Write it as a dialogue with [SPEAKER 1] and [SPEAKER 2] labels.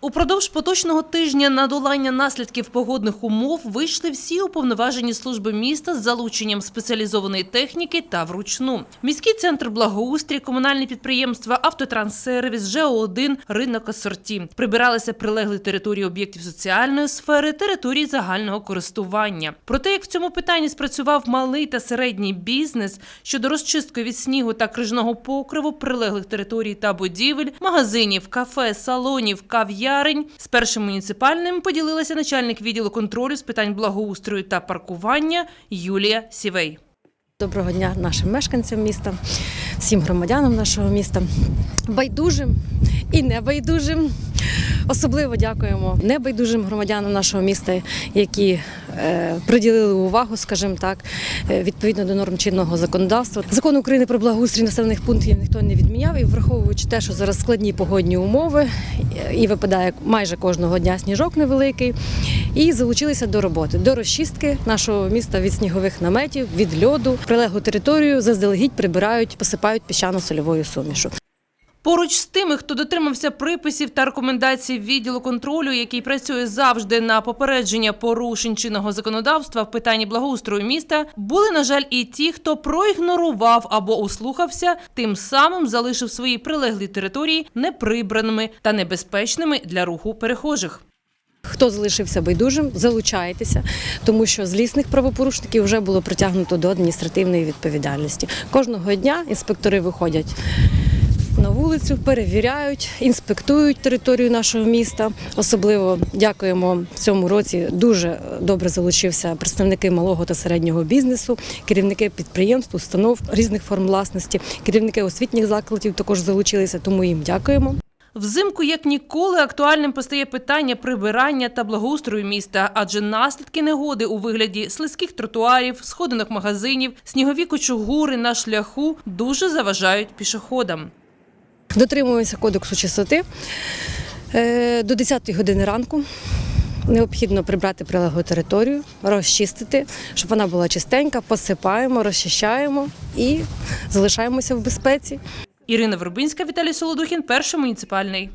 [SPEAKER 1] Упродовж поточного тижня на долання наслідків погодних умов вийшли всі уповноважені служби міста з залученням спеціалізованої техніки та вручну. Міський центр благоустрій, комунальні підприємства, автотранссервіс, ЖО1, ринок асорті. Прибиралися прилеглі території об'єктів соціальної сфери, території загального користування. Про те, як в цьому питанні спрацював малий та середній бізнес щодо розчистки від снігу та крижного покриву прилеглих територій та будівель, магазинів, кафе, салонів, кав'ярень, з першим муніципальним поділилася начальник відділу контролю з питань благоустрою та паркування Юлія Сівей.
[SPEAKER 2] Доброго дня нашим мешканцям міста, всім громадянам нашого міста, байдужим і небайдужим. Особливо дякуємо небайдужим громадянам нашого міста, які приділили увагу, скажімо так, е, відповідно до норм чинного законодавства. Закон України про благоустрій населених пунктів ніхто не відміняв, і враховуючи те, що зараз складні погодні умови, е, і випадає майже кожного дня сніжок невеликий, і залучилися до роботи, до розчистки нашого міста від снігових наметів, від льоду, прилеглу територію заздалегідь прибирають, посипають піщано-сольовою сумішу.
[SPEAKER 1] Поруч з тими, хто дотримався приписів та рекомендацій відділу контролю, який працює завжди на попередження порушень чинного законодавства в питанні благоустрою міста, були, на жаль, і ті, хто проігнорував або услухався, тим самим залишив свої прилеглі території неприбраними та небезпечними для руху перехожих.
[SPEAKER 2] Хто залишився байдужим, залучайтеся, тому що злісних правопорушників вже було притягнуто до адміністративної відповідальності. Кожного дня інспектори виходять вулицю, перевіряють, інспектують територію нашого міста. Особливо дякуємо цьому році. Дуже добре залучився представники малого та середнього бізнесу, керівники підприємств, установ різних форм власності, керівники освітніх закладів також залучилися. Тому їм дякуємо.
[SPEAKER 1] Взимку, як ніколи, актуальним постає питання прибирання та благоустрою міста, адже наслідки негоди у вигляді слизьких тротуарів, сходинок магазинів, снігові кочугури на шляху дуже заважають пішоходам.
[SPEAKER 2] Дотримуємося кодексу чистоти Е, до 10 години ранку. Необхідно прибрати прилеглу територію, розчистити, щоб вона була чистенька, посипаємо, розчищаємо і залишаємося в безпеці.
[SPEAKER 1] Ірина Вербинська, Віталій Солодухін, перший муніципальний.